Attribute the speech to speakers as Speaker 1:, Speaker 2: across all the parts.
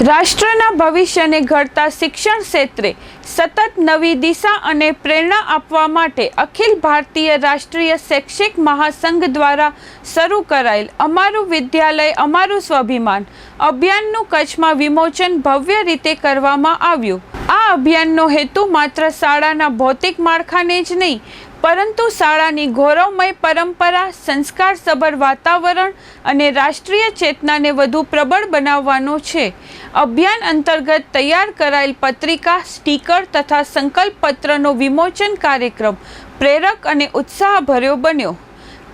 Speaker 1: રાષ્ટ્રના ભવિષ્યને ઘડતા શિક્ષણ ક્ષેત્રે સતત નવી દિશા અને પ્રેરણા આપવા માટે અખિલ ભારતીય રાષ્ટ્રીય શૈક્ષિક મહાસંઘ દ્વારા શરૂ કરાયેલ અમારું વિદ્યાલય, અમારું સ્વાભિમાન અભિયાનનું કચ્છમાં વિમોચન ભવ્ય રીતે કરવામાં આવ્યું. આ અભિયાનનો હેતુ માત્ર શાળાના ભૌતિક માળખાને જ નહીં, પરંતુ શાળાની ગૌરવમય પરંપરા, સંસ્કારસભર વાતાવરણ અને રાષ્ટ્રીય ચેતનાને વધુ પ્રબળ બનાવવાનો છે. અભિયાન અંતર્ગત તૈયાર કરાયેલ પત્રિકા, સ્ટીકર તથા સંકલ્પ પત્રનો વિમોચન કાર્યક્રમ પ્રેરક અને ઉત્સાહભર્યો બન્યો.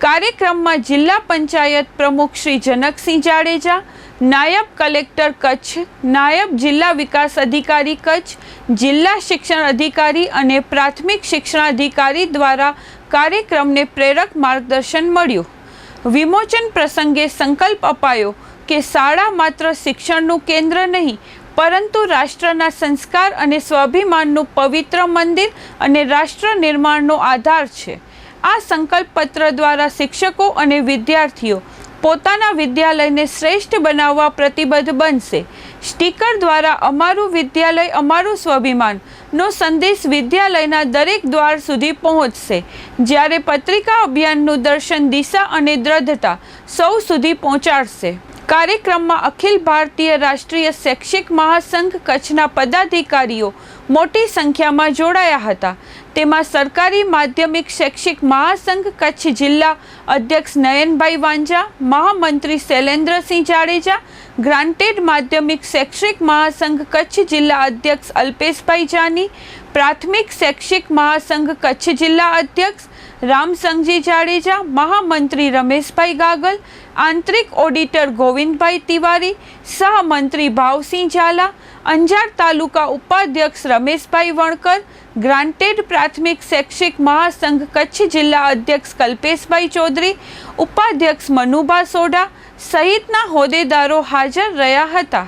Speaker 1: કાર્યક્રમમાં જિલ્લા પંચાયત પ્રમુખ શ્રી જનકસિંહ જાડેજા, નાયબ કલેક્ટર કચ્છ, નાયબ જિલ્લા વિકાસ અધિકારી કચ્છ, જિલ્લા શિક્ષણ અધિકારી અને પ્રાથમિક શિક્ષણાધિકારી દ્વારા કાર્યક્રમને પ્રેરક માર્ગદર્શન મળ્યું. વિમોચન પ્રસંગે સંકલ્પ અપાયો કે શાળા માત્ર શિક્ષણનું કેન્દ્ર નહીં, પરંતુ રાષ્ટ્રના સંસ્કાર અને સ્વાભિમાનનું પવિત્ર મંદિર અને રાષ્ટ્ર નિર્માણનો આધાર છે. આ સંકલ્પ પત્ર દ્વારા શિક્ષકો અને વિદ્યાર્થીઓ પોતાના વિદ્યાલયને શ્રેષ્ઠ બનાવવા પ્રતિબદ્ધ બનશે. સ્ટીકર દ્વારા અમારું વિદ્યાલય અમારું સ્વાભિમાનનો સંદેશ વિદ્યાલયના દરેક દ્વાર સુધી પહોંચશે. જ્યારે પત્રિકા અભિયાનનું દર્શન, દિશા અને દ્રઢતા સૌ સુધી પહોંચાડશે. કાર્યક્રમમાં અખિલ ભારતીય રાષ્ટ્રીય શૈક્ષિક મહાસંઘ કચ્છના પદાધિકારીઓ મોટી સંખ્યામાં જોડાયા હતા. તેમાં સરકારી માધ્યમિક શૈક્ષિક મહાસંઘ કચ્છ જિલ્લા અધ્યક્ષ નયનભાઈ વાંજા મહામંત્રી શૈલેન્દ્રસિંહ જાડેજા, ગ્રાન્ટેડ માધ્યમિક શૈક્ષિક મહાસંઘ કચ્છ જિલ્લા અધ્યક્ષ અલ્પેશભાઈ જાની, પ્રાથમિક શૈક્ષિક મહાસંઘ કચ્છ જિલ્લા અધ્યક્ષ રામસંગજી જાડેજા, મહામંત્રી રમેશભાઈ ગાગલ, આંતરિક ઓડિટર ગોવિંદભાઈ તિવારી, સહમંત્રી ભાવસિંહ ઝાલા, અંજાર તાલુકા ઉપાધ્યક્ષ રમેશભાઈ વણકર, ગ્રાન્ટેડ પ્રાથમિક શૈક્ષિક મહાસંઘ કચ્છ જિલ્લા અધ્યક્ષ કલ્પેશભાઈ ચૌધરી, ઉપાધ્યક્ષ મનુભા સોઢા સહિતના હોદ્દેદારો હાજર રહ્યા હતા.